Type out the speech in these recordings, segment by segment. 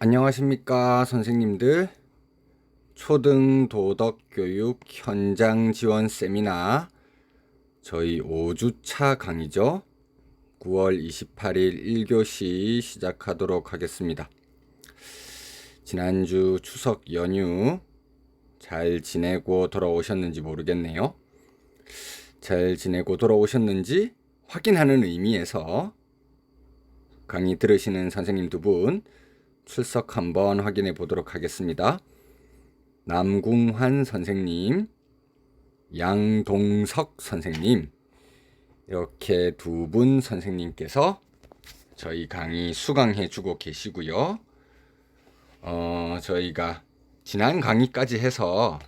안녕하십니까 선생님들. 초등 도덕 교육 현장 지원 세미나. 저희 5주차 강의죠. 9월 28일 1교시 시작하도록 하겠습니다. 지난주 추석 연휴 잘 지내고 돌아오셨는지 모르겠네요. 잘 지내고 돌아오셨는지 확인하는 의미에서 강의 들으시는 선생님 두분 출석 한번 확인해 보도록 하겠습니다. 남궁환 선생님, 양동석 선생님, 이렇게 두 분 선생님께서 저희 강의 수강해 주고 계시고요. 어, 저희가 지난 강의까지 해서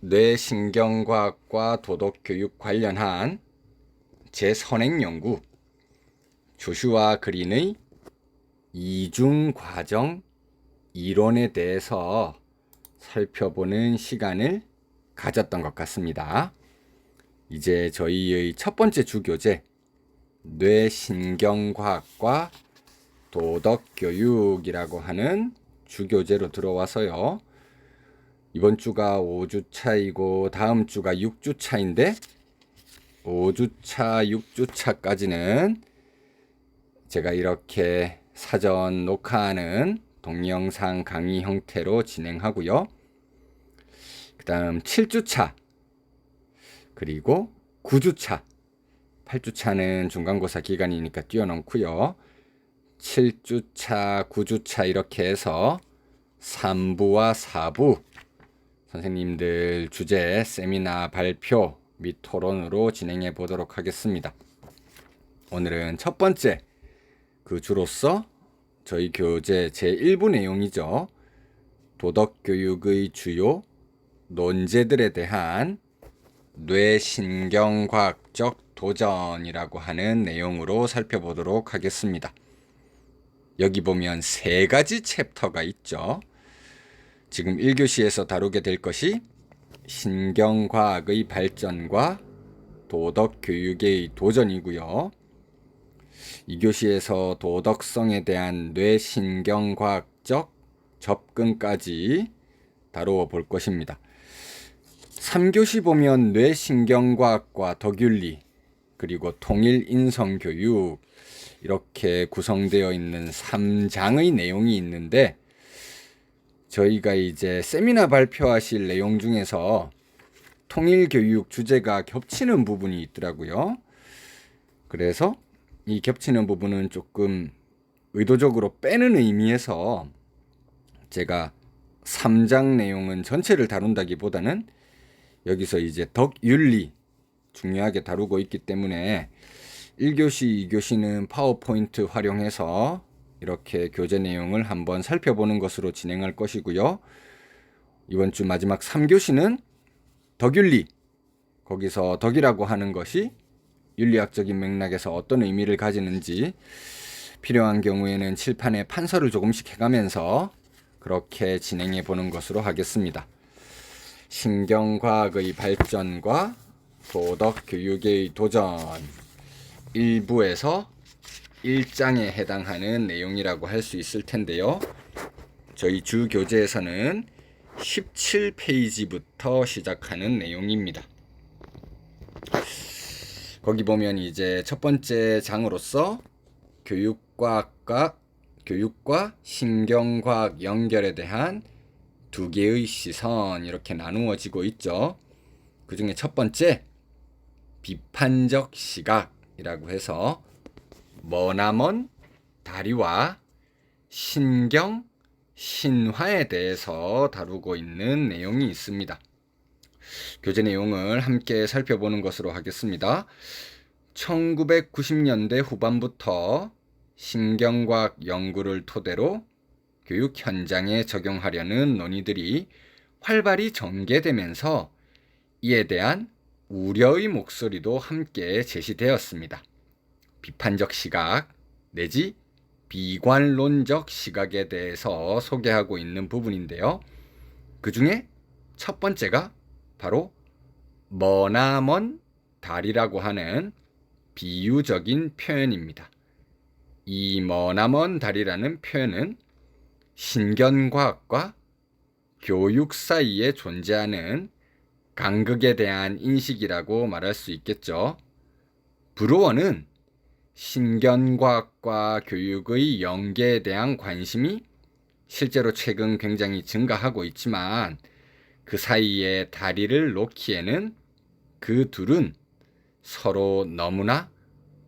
뇌신경과학과 도덕교육 관련한 제 선행 연구 조슈아 그린의 이중 과정 이론에 대해서 살펴보는 시간을 가졌던 것 같습니다. 이제 저희의 첫 번째 주교재 뇌신경과학과 도덕교육이라고 하는 주교재로 들어와서요. 이번 주가 5주 차이고 다음 주가 6주 차인데 5주 차, 6주 차까지는 제가 이렇게 사전 녹화하는 동영상 강의 형태로 진행하고요. 그 다음 7주차, 그리고 9주차, 8주차는 중간고사 기간이니까 뛰어넘고요. 7주차, 9주차 이렇게 해서 3부와 4부 선생님들 주제, 세미나 발표 및 토론으로 진행해 보도록 하겠습니다. 오늘은 첫 번째 그 주로서 저희 교재 제1부 내용이죠. 도덕교육의 주요 논제들에 대한 뇌신경과학적 도전이라고 하는 내용으로 살펴보도록 하겠습니다. 여기 보면 세 가지 챕터가 있죠. 지금 1교시에서 다루게 될 것이 신경과학의 발전과 도덕교육의 도전이고요. 2교시에서 도덕성에 대한 뇌신경과학적 접근까지 다루어 볼 것입니다. 3교시 보면 뇌신경과학과 덕윤리 그리고 통일인성교육 이렇게 구성되어 있는 3장의 내용이 있는데 저희가 이제 세미나 발표하실 내용 중에서 통일교육 주제가 겹치는 부분이 있더라고요. 그래서 이 겹치는 부분은 조금 의도적으로 빼는 의미에서 제가 3장 내용은 전체를 다룬다기보다는 여기서 이제 덕윤리 중요하게 다루고 있기 때문에 1교시, 2교시는 파워포인트 활용해서 이렇게 교재 내용을 한번 살펴보는 것으로 진행할 것이고요. 이번 주 마지막 3교시는 덕윤리. 거기서 덕이라고 하는 것이 윤리학적인 맥락에서 어떤 의미를 가지는지 필요한 경우에는 칠판에 판서를 조금씩 해가면서 그렇게 진행해 보는 것으로 하겠습니다. 신경과학의 발전과 도덕교육의 도전 1부에서 1장에 해당하는 내용이라고 할 수 있을 텐데요. 저희 주 교재에서는 17페이지부터 시작하는 내용입니다. 거기 보면 이제 첫 번째 장으로서 교육과학과 교육과 신경과학 연결에 대한 두 개의 시선 이렇게 나누어지고 있죠. 그 중에 첫 번째 비판적 시각이라고 해서 머나먼 다리와 신경 신화에 대해서 다루고 있는 내용이 있습니다. 교재 내용을 함께 살펴보는 것으로 하겠습니다. 1990년대 후반부터 신경과학 연구를 토대로 교육 현장에 적용하려는 논의들이 활발히 전개되면서 이에 대한 우려의 목소리도 함께 제시되었습니다. 비판적 시각 내지 비관론적 시각에 대해서 소개하고 있는 부분인데요. 그 중에 첫 번째가 바로 머나먼 달이라고 하는 비유적인 표현입니다. 이 머나먼 달이라는 표현은 신견과학과 교육 사이에 존재하는 간극에 대한 인식이라고 말할 수 있겠죠. 브루어는 신견과학과 교육의 연계에 대한 관심이 실제로 최근 굉장히 증가하고 있지만 그 사이에 다리를 놓기에는 그 둘은 서로 너무나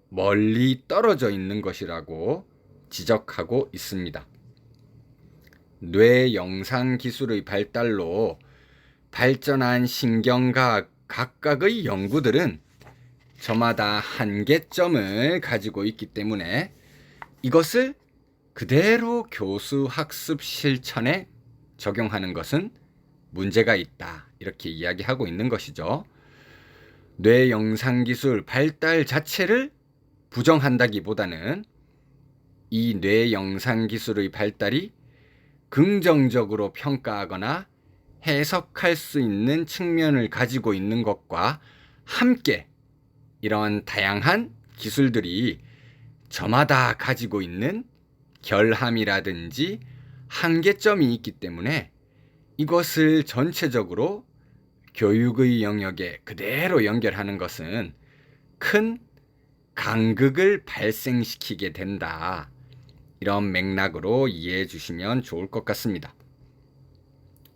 멀리 떨어져 있는 것이라고 지적하고 있습니다. 뇌 영상 기술의 발달로 발전한 신경과학 각각의 연구들은 저마다 한계점을 가지고 있기 때문에 이것을 그대로 교수 학습 실천에 적용하는 것은 문제가 있다. 이렇게 이야기하고 있는 것이죠. 뇌 영상 기술 발달 자체를 부정한다기보다는 이 뇌 영상 기술의 발달이 긍정적으로 평가하거나 해석할 수 있는 측면을 가지고 있는 것과 함께 이런 다양한 기술들이 저마다 가지고 있는 결함이라든지 한계점이 있기 때문에 이것을 전체적으로 교육의 영역에 그대로 연결하는 것은 큰 간극을 발생시키게 된다. 이런 맥락으로 이해해 주시면 좋을 것 같습니다.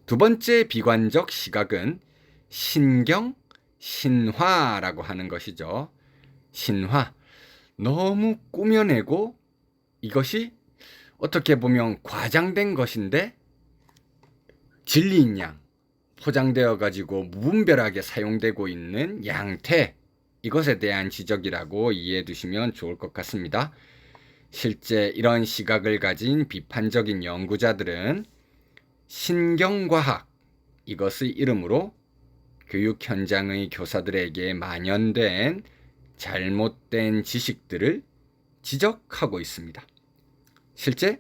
두 번째 비관적 시각은 신경, 신화라고 하는 것이죠. 신화. 너무 꾸며내고 이것이 어떻게 보면 과장된 것인데 진리인 양 포장되어 가지고 무분별하게 사용되고 있는 양태 이것에 대한 지적이라고 이해해 두시면 좋을 것 같습니다. 실제 이런 시각을 가진 비판적인 연구자들은 신경과학 이것의 이름으로 교육 현장의 교사들에게 만연된 잘못된 지식들을 지적하고 있습니다. 실제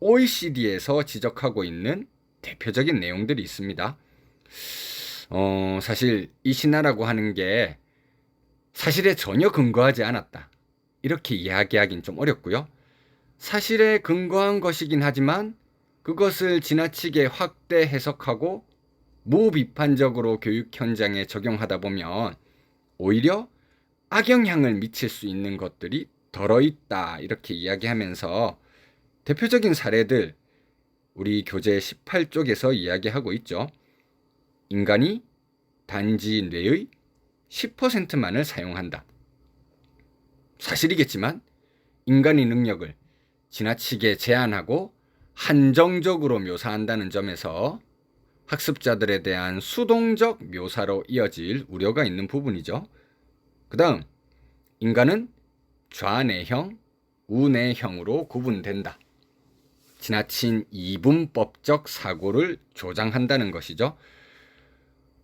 OECD에서 지적하고 있는 대표적인 내용들이 있습니다. 어, 사실 이 신화라고 하는 게 사실에 전혀 근거하지 않았다. 이렇게 이야기하긴 좀 어렵고요. 사실에 근거한 것이긴 하지만 그것을 지나치게 확대 해석하고 무비판적으로 교육 현장에 적용하다 보면 오히려 악영향을 미칠 수 있는 것들이 덜어 있다. 이렇게 이야기하면서 대표적인 사례들 우리 교재 18쪽에서 이야기하고 있죠. 인간이 단지 뇌의 10%만을 사용한다. 사실이겠지만 인간의 능력을 지나치게 제한하고 한정적으로 묘사한다는 점에서 학습자들에 대한 수동적 묘사로 이어질 우려가 있는 부분이죠. 그 다음, 인간은 좌뇌형, 우뇌형으로 구분된다. 지나친 이분법적 사고를 조장한다는 것이죠.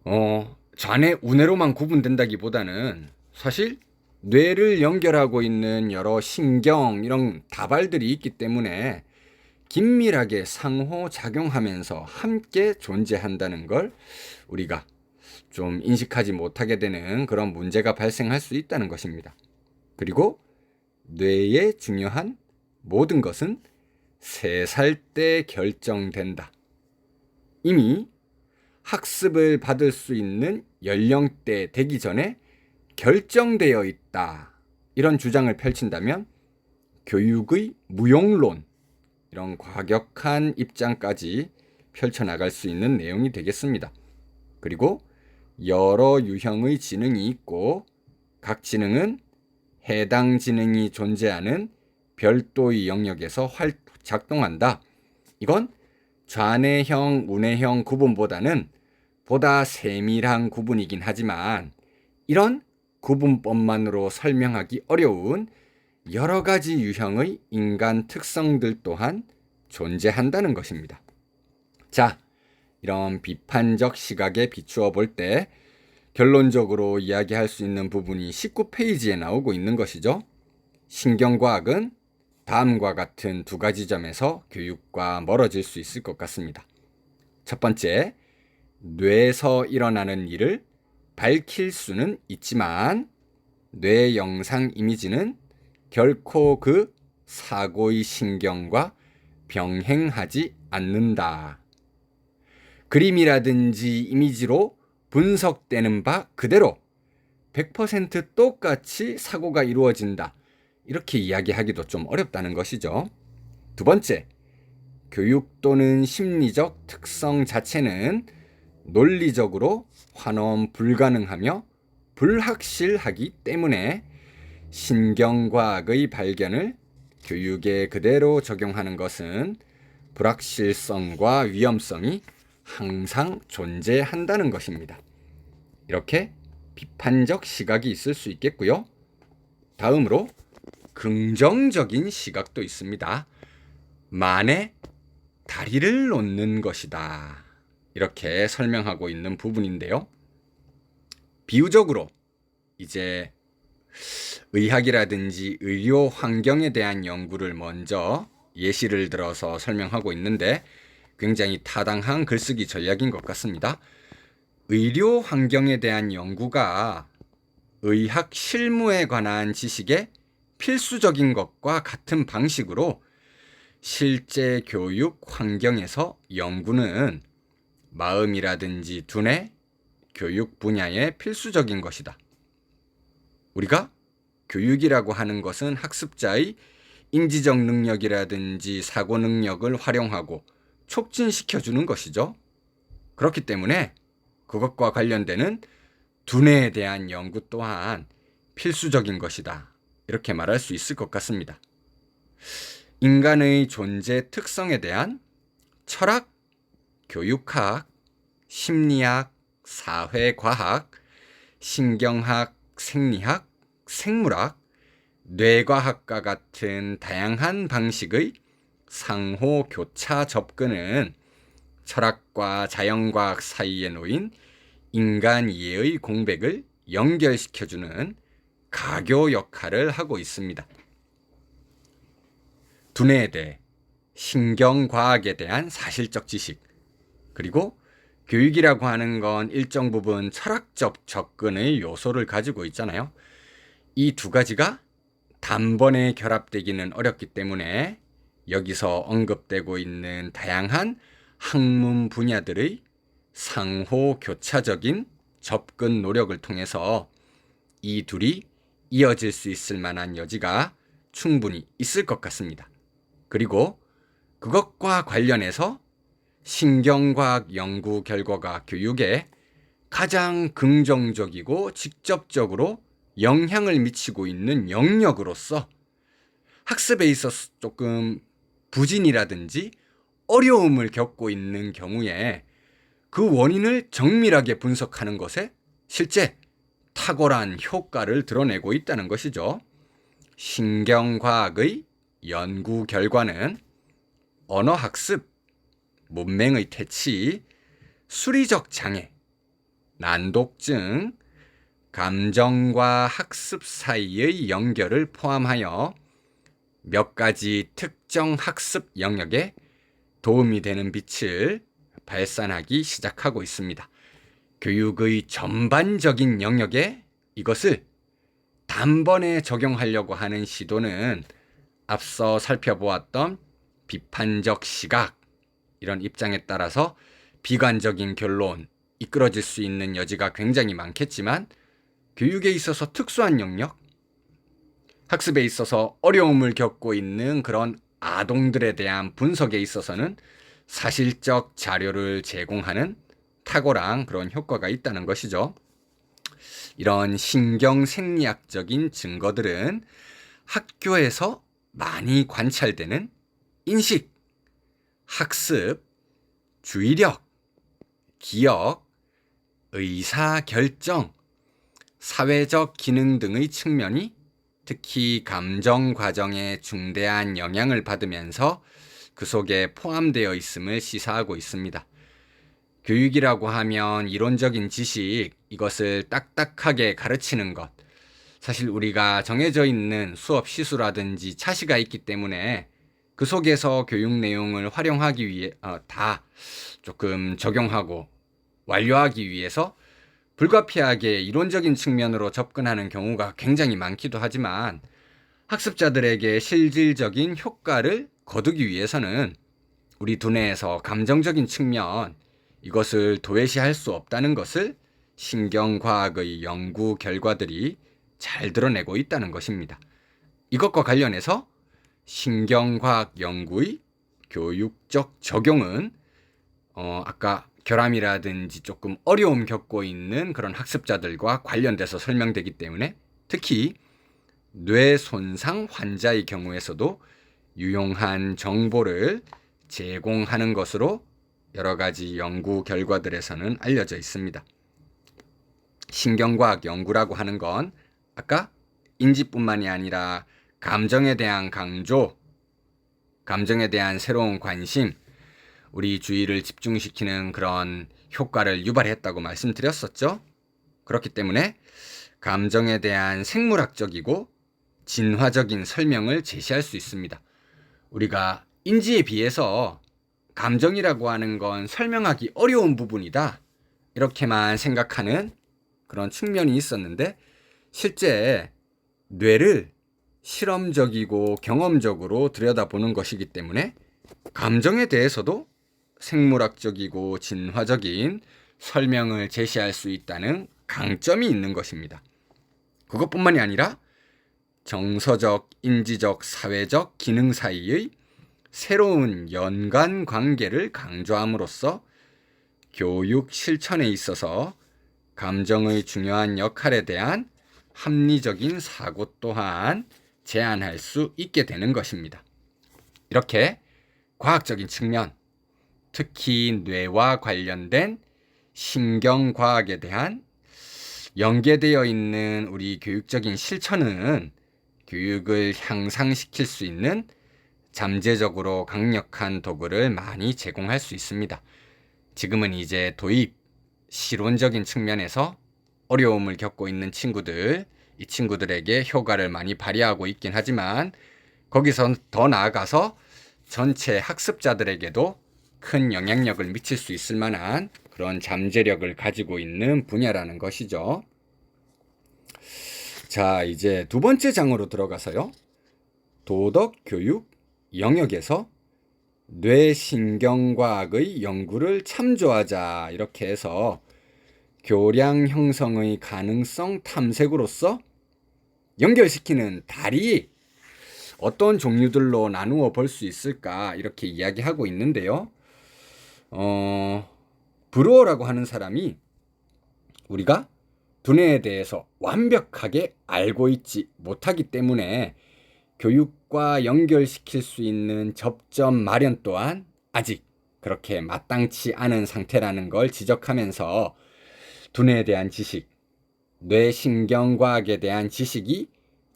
어, 좌뇌, 우뇌로만 구분된다기보다는 사실 뇌를 연결하고 있는 여러 신경, 이런 다발들이 있기 때문에 긴밀하게 상호 작용하면서 함께 존재한다는 걸 우리가 좀 인식하지 못하게 되는 그런 문제가 발생할 수 있다는 것입니다. 그리고 뇌의 중요한 모든 것은 세살때 결정된다. 이미 학습을 받을 수 있는 연령대 되기 전에 결정되어 있다. 이런 주장을 펼친다면 교육의 무용론, 이런 과격한 입장까지 펼쳐나갈 수 있는 내용이 되겠습니다. 그리고 여러 유형의 지능이 있고 각 지능은 해당 지능이 존재하는 별도의 영역에서 활, 작동한다. 이건 좌뇌형, 우뇌형 구분보다는 보다 세밀한 구분이긴 하지만 이런 구분법만으로 설명하기 어려운 여러 가지 유형의 인간 특성들 또한 존재한다는 것입니다. 자, 이런 비판적 시각에 비추어 볼 때 결론적으로 이야기할 수 있는 부분이 19페이지에 나오고 있는 것이죠. 신경과학은 다음과 같은 두 가지 점에서 교육과 멀어질 수 있을 것 같습니다. 첫 번째, 뇌에서 일어나는 일을 밝힐 수는 있지만 뇌 영상 이미지는 결코 그 사고의 신경과 병행하지 않는다. 그림이라든지 이미지로 분석되는 바 그대로 100% 똑같이 사고가 이루어진다. 이렇게 이야기하기도 좀 어렵다는 것이죠. 두 번째, 교육 또는 심리적 특성 자체는 논리적으로 환원 불가능하며 불확실하기 때문에 신경과학의 발견을 교육에 그대로 적용하는 것은 불확실성과 위험성이 항상 존재한다는 것입니다. 이렇게 비판적 시각이 있을 수 있겠고요. 다음으로 긍정적인 시각도 있습니다. 만에 다리를 놓는 것이다. 이렇게 설명하고 있는 부분인데요. 비유적으로 이제 의학이라든지 의료 환경에 대한 연구를 먼저 예시를 들어서 설명하고 있는데 굉장히 타당한 글쓰기 전략인 것 같습니다. 의료 환경에 대한 연구가 의학 실무에 관한 지식의 필수적인 것과 같은 방식으로 실제 교육 환경에서 연구는 마음이라든지 두뇌, 교육 분야에 필수적인 것이다. 우리가 교육이라고 하는 것은 학습자의 인지적 능력이라든지 사고 능력을 활용하고 촉진시켜 주는 것이죠. 그렇기 때문에 그것과 관련되는 두뇌에 대한 연구 또한 필수적인 것이다. 이렇게 말할 수 있을 것 같습니다. 인간의 존재 특성에 대한 철학, 교육학, 심리학, 사회과학, 신경학, 생리학, 생물학, 뇌과학과 같은 다양한 방식의 상호 교차 접근은 철학과 자연과학 사이에 놓인 인간 이해의 공백을 연결시켜주는 가교 역할을 하고 있습니다. 두뇌에 대해 신경과학에 대한 사실적 지식, 그리고 교육이라고 하는 건 일정 부분 철학적 접근의 요소를 가지고 있잖아요. 이 두 가지가 단번에 결합되기는 어렵기 때문에 여기서 언급되고 있는 다양한 학문 분야들의 상호 교차적인 접근 노력을 통해서 이 둘이 이어질 수 있을 만한 여지가 충분히 있을 것 같습니다. 그리고 그것과 관련해서 신경과학 연구 결과가 교육에 가장 긍정적이고 직접적으로 영향을 미치고 있는 영역으로서 학습에 있어서 조금 부진이라든지 어려움을 겪고 있는 경우에 그 원인을 정밀하게 분석하는 것에 실제 탁월한 효과를 드러내고 있다는 것이죠. 신경과학의 연구 결과는 언어학습, 문맹의 퇴치, 수리적 장애, 난독증, 감정과 학습 사이의 연결을 포함하여 몇 가지 특정 학습 영역에 도움이 되는 빛을 발산하기 시작하고 있습니다. 교육의 전반적인 영역에 이것을 단번에 적용하려고 하는 시도는 앞서 살펴보았던 비판적 시각, 이런 입장에 따라서 비관적인 결론, 이끌어질 수 있는 여지가 굉장히 많겠지만 교육에 있어서 특수한 영역, 학습에 있어서 어려움을 겪고 있는 그런 아동들에 대한 분석에 있어서는 사실적 자료를 제공하는 탁월한 그런 효과가 있다는 것이죠. 이런 신경 생리학적인 증거들은 학교에서 많이 관찰되는 인식, 학습, 주의력, 기억, 의사결정, 사회적 기능 등의 측면이 특히 감정 과정에 중대한 영향을 받으면서 그 속에 포함되어 있음을 시사하고 있습니다. 교육이라고 하면 이론적인 지식, 이것을 딱딱하게 가르치는 것. 사실 우리가 정해져 있는 수업 시수라든지 차시가 있기 때문에 그 속에서 교육 내용을 활용하기 위해 어, 다 조금 적용하고 완료하기 위해서 불가피하게 이론적인 측면으로 접근하는 경우가 굉장히 많기도 하지만 학습자들에게 실질적인 효과를 거두기 위해서는 우리 두뇌에서 감정적인 측면 이것을 도외시할 수 없다는 것을 신경과학의 연구 결과들이 잘 드러내고 있다는 것입니다. 이것과 관련해서 신경과학 연구의 교육적 적용은 어, 아까 결함이라든지 조금 어려움 겪고 있는 그런 학습자들과 관련돼서 설명되기 때문에 특히 뇌 손상 환자의 경우에서도 유용한 정보를 제공하는 것으로 여러 가지 연구 결과들에서는 알려져 있습니다. 신경과학 연구라고 하는 건 아까 인지뿐만이 아니라 감정에 대한 강조, 감정에 대한 새로운 관심, 우리 주의를 집중시키는 그런 효과를 유발했다고 말씀드렸었죠. 그렇기 때문에 감정에 대한 생물학적이고 진화적인 설명을 제시할 수 있습니다. 우리가 인지에 비해서 감정이라고 하는 건 설명하기 어려운 부분이다. 이렇게만 생각하는 그런 측면이 있었는데 실제 뇌를 실험적이고 경험적으로 들여다보는 것이기 때문에 감정에 대해서도 생물학적이고 진화적인 설명을 제시할 수 있다는 강점이 있는 것입니다. 그것뿐만이 아니라 정서적, 인지적, 사회적 기능 사이의 새로운 연관 관계를 강조함으로써 교육 실천에 있어서 감정의 중요한 역할에 대한 합리적인 사고 또한 제안할 수 있게 되는 것입니다. 이렇게 과학적인 측면, 특히 뇌와 관련된 신경과학에 대한 연계되어 있는 우리 교육적인 실천은 교육을 향상시킬 수 있는 잠재적으로 강력한 도구를 많이 제공할 수 있습니다. 지금은 이제 도입, 실온적인 측면에서 어려움을 겪고 있는 친구들, 이 친구들에게 효과를 많이 발휘하고 있긴 하지만 거기서 더 나아가서 전체 학습자들에게도 큰 영향력을 미칠 수 있을 만한 그런 잠재력을 가지고 있는 분야라는 것이죠. 자, 이제 두 번째 장으로 들어가서요. 도덕 교육 영역에서 뇌신경과학의 연구를 참조하자 이렇게 해서 교량 형성의 가능성 탐색으로서 연결시키는 다리 어떤 종류들로 나누어 볼 수 있을까 이렇게 이야기하고 있는데요. 어, 브루어라고 하는 사람이 우리가 두뇌에 대해서 완벽하게 알고 있지 못하기 때문에 교육 과 연결시킬 수 있는 접점 마련 또한 아직 그렇게 마땅치 않은 상태라는 걸 지적하면서 두뇌에 대한 지식, 뇌신경과학에 대한 지식이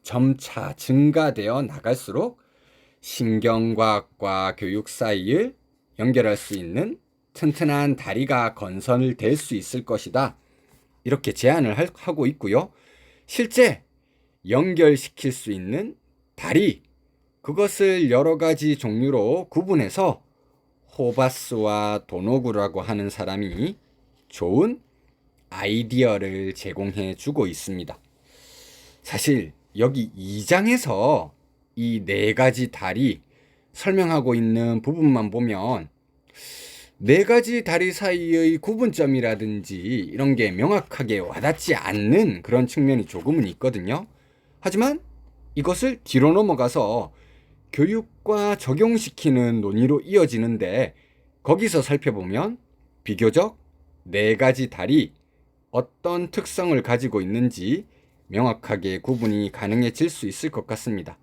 점차 증가되어 나갈수록 신경과학과 교육 사이를 연결할 수 있는 튼튼한 다리가 건설될 수 있을 것이다. 이렇게 제안을 하고 있고요. 실제 연결시킬 수 있는 다리, 그것을 여러 가지 종류로 구분해서 호바스와 도노구라고 하는 사람이 좋은 아이디어를 제공해 주고 있습니다. 사실 여기 2장에서 이 네 가지 다리 설명하고 있는 부분만 보면 네 가지 다리 사이의 구분점이라든지 이런 게 명확하게 와닿지 않는 그런 측면이 조금은 있거든요. 하지만 이것을 뒤로 넘어가서 교육과 적용시키는 논의로 이어지는데 거기서 살펴보면 비교적 네 가지 달이 어떤 특성을 가지고 있는지 명확하게 구분이 가능해질 수 있을 것 같습니다.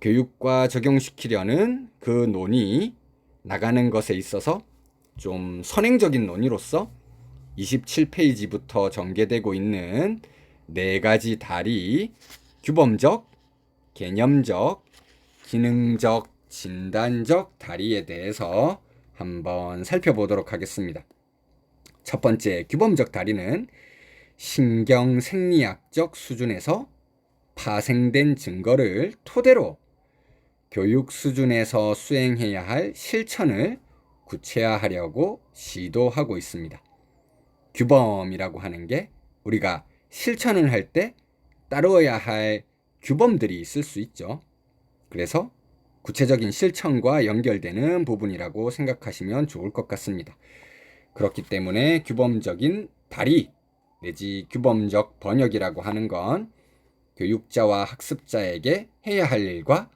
교육과 적용시키려는 그 논의 나가는 것에 있어서 좀 선행적인 논의로서 27페이지부터 전개되고 있는 네 가지 달이 규범적, 개념적, 기능적, 진단적 다리에 대해서 한번 살펴보도록 하겠습니다. 첫 번째 규범적 다리는 신경 생리학적 수준에서 파생된 증거를 토대로 교육 수준에서 수행해야 할 실천을 구체화하려고 시도하고 있습니다. 규범이라고 하는 게 우리가 실천을 할 때 따르어야 할 규범들이 있을 수 있죠. 그래서 구체적인 실천과 연결되는 부분이라고 생각하시면 좋을 것 같습니다. 그렇기 때문에 규범적인 발의 내지 규범적 번역이라고 하는 건 교육자와 학습자에게 해야 할 일과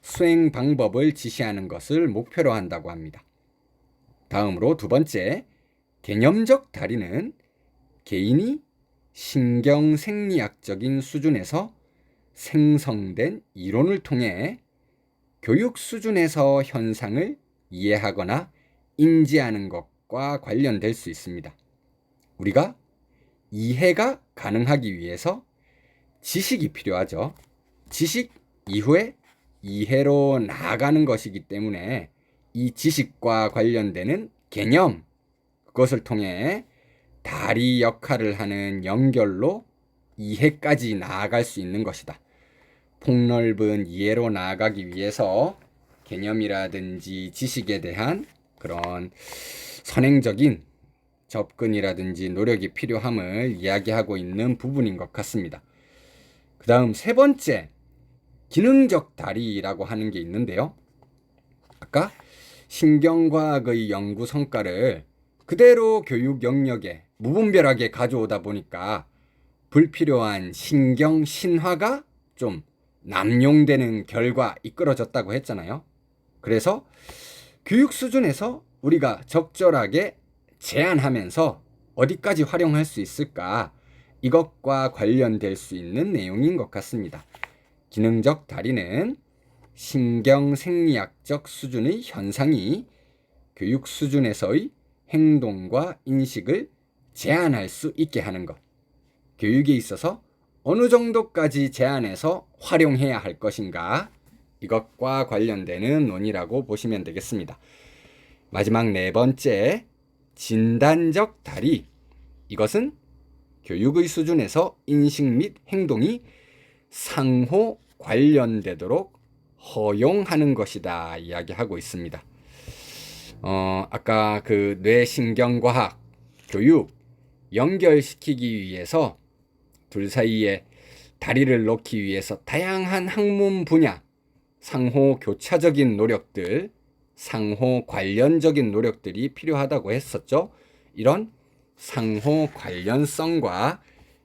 수행 방법을 지시하는 것을 목표로 한다고 합니다. 다음으로 두 번째, 개념적 다리는 개인이 신경 생리학적인 수준에서 생성된 이론을 통해 교육 수준에서 현상을 이해하거나 인지하는 것과 관련될 수 있습니다. 우리가 이해가 가능하기 위해서 지식이 필요하죠. 지식 이후에 이해로 나아가는 것이기 때문에 이 지식과 관련되는 개념, 그것을 통해 다리 역할을 하는 연결로 이해까지 나아갈 수 있는 것이다. 폭넓은 이해로 나아가기 위해서 개념이라든지 지식에 대한 그런 선행적인 접근이라든지 노력이 필요함을 이야기하고 있는 부분인 것 같습니다. 그 다음 세 번째, 기능적 다리라고 하는 게 있는데요. 아까 신경과학의 연구 성과를 그대로 교육 영역에 무분별하게 가져오다 보니까 불필요한 신경 신화가 좀 남용되는 결과 이끌어졌다고 했잖아요. 그래서 교육 수준에서 우리가 적절하게 제한하면서 어디까지 활용할 수 있을까? 이것과 관련될 수 있는 내용인 것 같습니다. 기능적 다리는 신경 생리학적 수준의 현상이 교육 수준에서의 행동과 인식을 제한할 수 있게 하는 것. 교육에 있어서 어느 정도까지 제한해서 활용해야 할 것인가? 이것과 관련되는 논의라고 보시면 되겠습니다. 마지막 네 번째, 진단적 다리. 이것은 교육의 수준에서 인식 및 행동이 상호 관련되도록 허용하는 것이다 이야기하고 있습니다. 어, 아까 그 뇌신경과학 교육 연결시키기 위해서 둘 사이에 다리를 놓기 위해서 다양한 학문 분야 상호 교차적인 노력들 상호 관련적인 노력들이 필요하다고 했었죠. 이런 상호 관련성과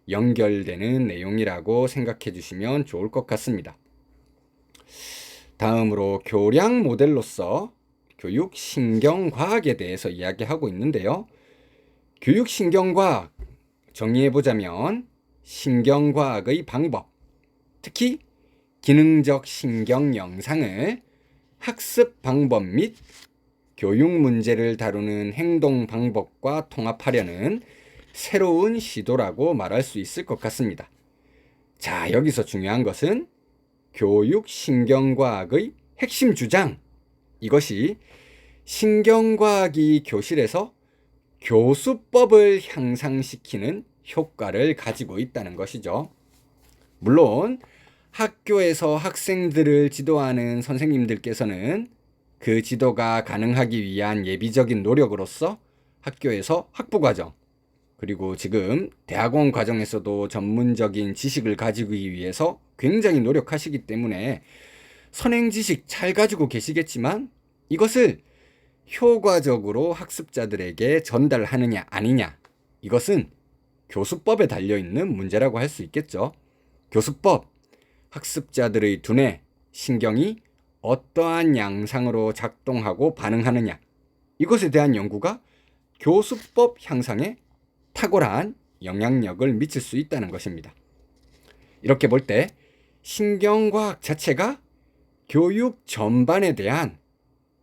연결되는 내용이라고 생각해 주시면 좋을 것 같습니다. 다음으로 교량 모델로서 교육 신경과학에 대해서 이야기하고 있는데요. 교육 신경과학 정의해 보자면 신경과학의 방법, 특히 기능적 신경 영상을 학습 방법 및 교육 문제를 다루는 행동 방법과 통합하려는 새로운 시도라고 말할 수 있을 것 같습니다. 자, 여기서 중요한 것은 교육 신경과학의 핵심 주장. 이것이 신경과학이 교실에서 교수법을 향상시키는 효과를 가지고 있다는 것이죠. 물론 학교에서 학생들을 지도하는 선생님들께서는 그 지도가 가능하기 위한 예비적인 노력으로서 학교에서 학부 과정, 그리고 지금 대학원 과정에서도 전문적인 지식을 가지기 위해서 굉장히 노력하시기 때문에 선행 지식 잘 가지고 계시겠지만 이것을 효과적으로 학습자들에게 전달하느냐 아니냐 이것은 교수법에 달려 있는 문제라고 할 수 있겠죠. 교수법 학습자들의 두뇌 신경이 어떠한 양상으로 작동하고 반응하느냐 이것에 대한 연구가 교수법 향상에 탁월한 영향력을 미칠 수 있다는 것입니다. 이렇게 볼 때 신경과학 자체가 교육 전반에 대한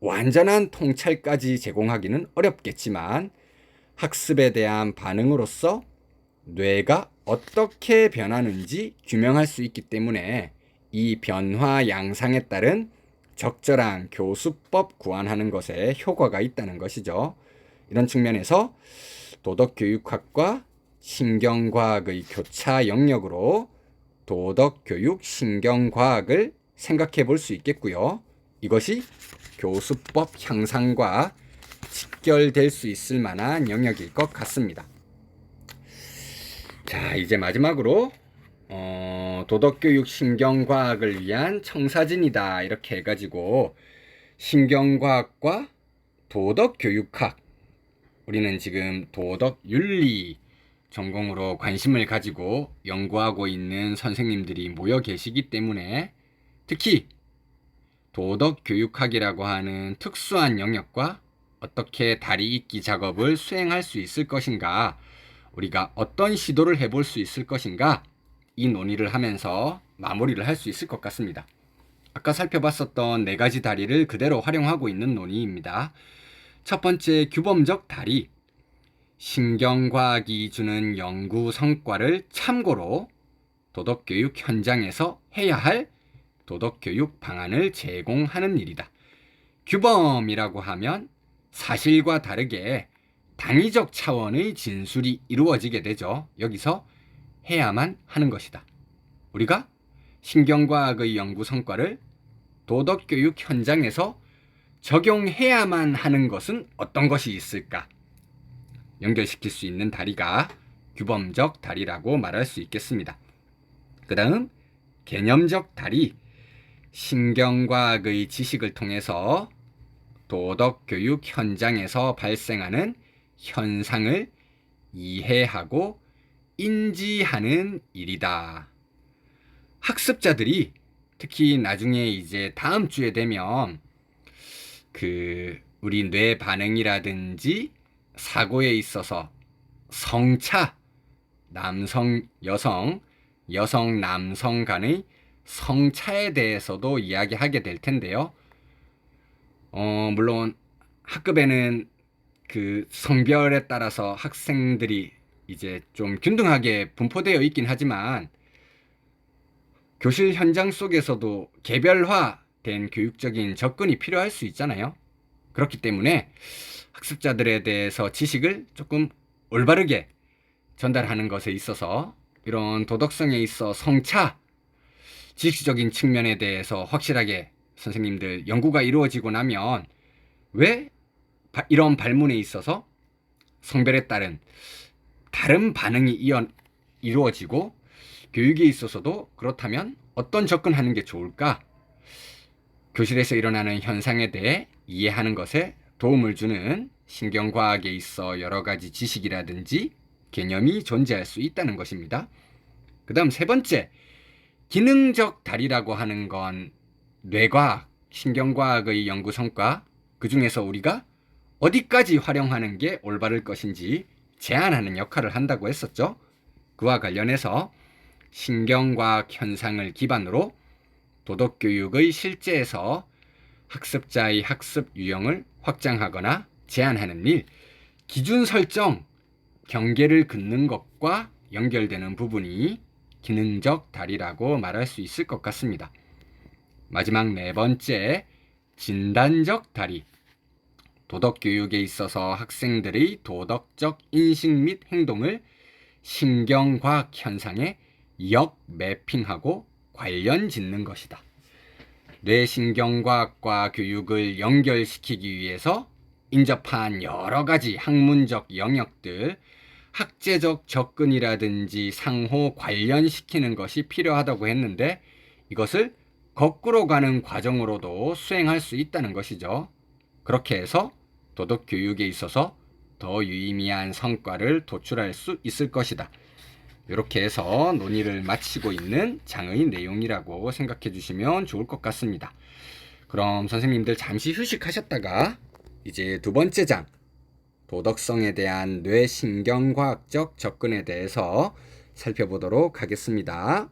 완전한 통찰까지 제공하기는 어렵겠지만 학습에 대한 반응으로서 뇌가 어떻게 변하는지 규명할 수 있기 때문에 이 변화 양상에 따른 적절한 교수법 구안하는 것에 효과가 있다는 것이죠. 이런 측면에서 도덕교육학과 신경과학의 교차 영역으로 도덕교육 신경과학을 생각해 볼 수 있겠고요. 이것이 교수법 향상과 직결될 수 있을 만한 영역일 것 같습니다. 자, 이제 마지막으로 어, 어, 도덕교육 신경과학을 위한 청사진이다. 이렇게 해가지고 신경과학과 도덕교육학. 우리는 지금 도덕윤리 전공으로 관심을 가지고 연구하고 있는 선생님들이 모여 계시기 때문에 특히 도덕교육학이라고 하는 특수한 영역과 어떻게 다리 잇기 작업을 수행할 수 있을 것인가, 우리가 어떤 시도를 해볼 수 있을 것인가, 이 논의를 하면서 마무리를 할 수 있을 것 같습니다. 아까 살펴봤었던 네 가지 다리를 그대로 활용하고 있는 논의입니다. 첫 번째, 규범적 다리. 신경과학이 주는 연구 성과를 참고로 도덕교육 현장에서 해야 할 도덕교육 방안을 제공하는 일이다. 규범이라고 하면 사실과 다르게 당위적 차원의 진술이 이루어지게 되죠. 여기서 해야만 하는 것이다. 우리가 신경과학의 연구 성과를 도덕교육 현장에서 적용해야만 하는 것은 어떤 것이 있을까? 연결시킬 수 있는 다리가 규범적 다리라고 말할 수 있겠습니다. 그 다음, 개념적 다리. 신경과학의 지식을 통해서 도덕교육 현장에서 발생하는 현상을 이해하고 인지하는 일이다. 학습자들이 특히 나중에 이제 다음 주에 되면 그 우리 뇌 반응이라든지 사고에 있어서 성차 남성 여성 여성 남성 간의 성차에 대해서도 이야기하게 될 텐데요. 어 물론 학급에는 그 성별에 따라서 학생들이 이제 좀 균등하게 분포되어 있긴 하지만 교실 현장 속에서도 개별화된 교육적인 접근이 필요할 수 있잖아요. 그렇기 때문에 학습자들에 대해서 지식을 조금 올바르게 전달하는 것에 있어서 이런 도덕성에 있어 성차, 지식적인 측면에 대해서 확실하게 선생님들 연구가 이루어지고 나면 왜 바- 이런 발문에 있어서 성별에 따른 다른 반응이 이루어지고 교육에 있어서도 그렇다면 어떤 접근하는 게 좋을까? 교실에서 일어나는 현상에 대해 이해하는 것에 도움을 주는 신경과학에 있어 여러 가지 지식이라든지 개념이 존재할 수 있다는 것입니다. 그 다음 세 번째, 기능적 다리라고 하는 건 뇌과학, 신경과학의 연구 성과, 그 중에서 우리가 어디까지 활용하는 게 올바를 것인지 제안하는 역할을 한다고 했었죠. 그와 관련해서 신경과학 현상을 기반으로 도덕교육의 실제에서 학습자의 학습 유형을 확장하거나 제한하는 일, 기준 설정, 경계를 긋는 것과 연결되는 부분이 기능적 다리라고 말할 수 있을 것 같습니다. 마지막 네 번째, 진단적 다리. 도덕 교육에 있어서 학생들의 도덕적 인식 및 행동을 신경과학 현상에 역 매핑하고 관련 짓는 것이다. 뇌신경과학과 교육을 연결시키기 위해서 인접한 여러 가지 학문적 영역들, 학제적 접근이라든지 상호 관련시키는 것이 필요하다고 했는데 이것을 거꾸로 가는 과정으로도 수행할 수 있다는 것이죠. 그렇게 해서 도덕 교육에 있어서 더 유의미한 성과를 도출할 수 있을 것이다. 이렇게 해서 논의를 마치고 있는 장의 내용이라고 생각해 주시면 좋을 것 같습니다. 그럼 선생님들 잠시 휴식하셨다가 이제 두 번째 장 도덕성에 대한 뇌신경과학적 접근에 대해서 살펴보도록 하겠습니다.